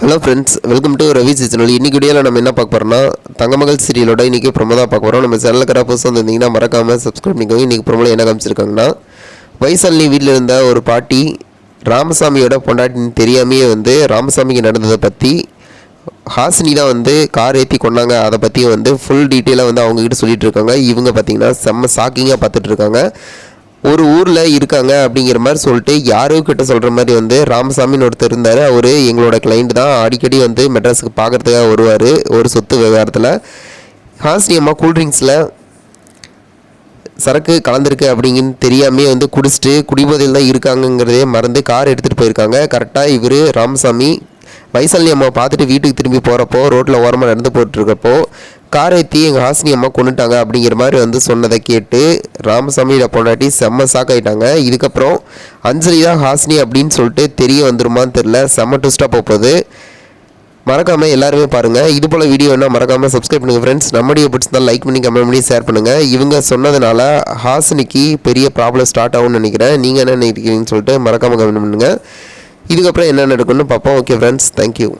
Hello friends welcome to Ravi channel இன்னைக்கு வீடியோவில் நம்ம என்ன பார்க்க போகிறோம்னா தங்கமகள் சீரியலோட இன்றைக்கி ப்ரொமோ தான் பார்க்க போகிறோம் நம்ம சேனலுக்கு யாராவது புதுசாக வந்திருந்தீங்கன்னா மறக்காமல் சப்ஸ்கிரைப் பண்ணிக்கோங்க. இன்றைக்கி ப்ரொமோவில் என்ன காமிச்சிருக்காங்கன்னா வைசாலினி வீட்டில் இருந்த ஒரு பாட்டி ராமசாமியோட பொண்டாட்டின்னு தெரியாமையே வந்து ராமசாமிக்கு நடந்ததை பற்றி ஹாசினி தான் வந்து கார் ஏற்றி கொண்டாங்க அதை பற்றியும் வந்து ஃபுல் டீட்டெயிலாக வந்து அவங்கக்கிட்ட சொல்லிகிட்டு இருக்காங்க. இவங்க பார்த்தீங்கன்னா செம்ம ஷாக்கிங்காக பார்த்துட்ருக்காங்க ஒரு ஊரில் இருக்காங்க அப்படிங்கிற மாதிரி சொல்லிட்டு யாரோ கிட்ட சொல்கிற மாதிரி வந்து ராமசாமின்னு ஒருத்தர் இருந்தார். அவர் எங்களோட கிளைண்ட் தான். அடிக்கடி வந்து மெட்ராஸுக்கு பார்க்குறதுக்காக வருவார். ஒரு சொத்து விவகாரத்தில். ஹாஸ்டி அம்மா கூல்ட்ரிங்க்ஸில் சரக்கு கலந்துருக்கு அப்படிங்கன்னு தெரியாமே வந்து குடிச்சிட்டு குடிபோதையில் தான் இருக்காங்கங்கிறதே மறந்து கார் எடுத்துகிட்டு போயிருக்காங்க. கரெக்டாக இவர் ராமசாமி வைசாலி அம்மா பார்த்துட்டு வீட்டுக்கு திரும்பி போகிறப்போ ரோட்டில் ஓரமாக நடந்து போட்டுருக்கப்போ காரைத்தி ஏற்றி எங்கள் ஹாசினி அம்மா கொண்டுட்டாங்க அப்படிங்கிற மாதிரி வந்து சொன்னதை கேட்டு ராமசாமியோட பொண்டாட்டி செம்ம ஷாக் ஆயிட்டாங்க. இதுக்கப்புறம் அஞ்சலி தான் ஹாசினி அப்படின்னு சொல்லிட்டு தெரிய வந்துருமான்னு தெரில செம்ம ட்விஸ்ட்டாக போகுது. மறக்காமல் எல்லாருமே பாருங்கள் இது போல் வீடியோ என்ன மறக்காமல் சப்ஸ்கிரைப் பண்ணுங்கள் ஃப்ரெண்ட்ஸ் நம்ம வீடியோ பிடிச்சிருந்தா லைக் பண்ணி கமெண்ட் பண்ணி ஷேர் பண்ணுங்கள் இவங்க சொன்னதுனால ஹாசினிக்கு பெரிய ப்ராப்ளம் ஸ்டார்ட் ஆகும்னு நினைக்கிறேன். நீங்கள் என்ன நினைக்கிறீங்கன்னு சொல்லிட்டு மறக்காமல் கமெண்ட் பண்ணுங்கள் இதுக்கப்புறம் என்ன நடக்கும்னு பார்ப்போம். Okay friends thank you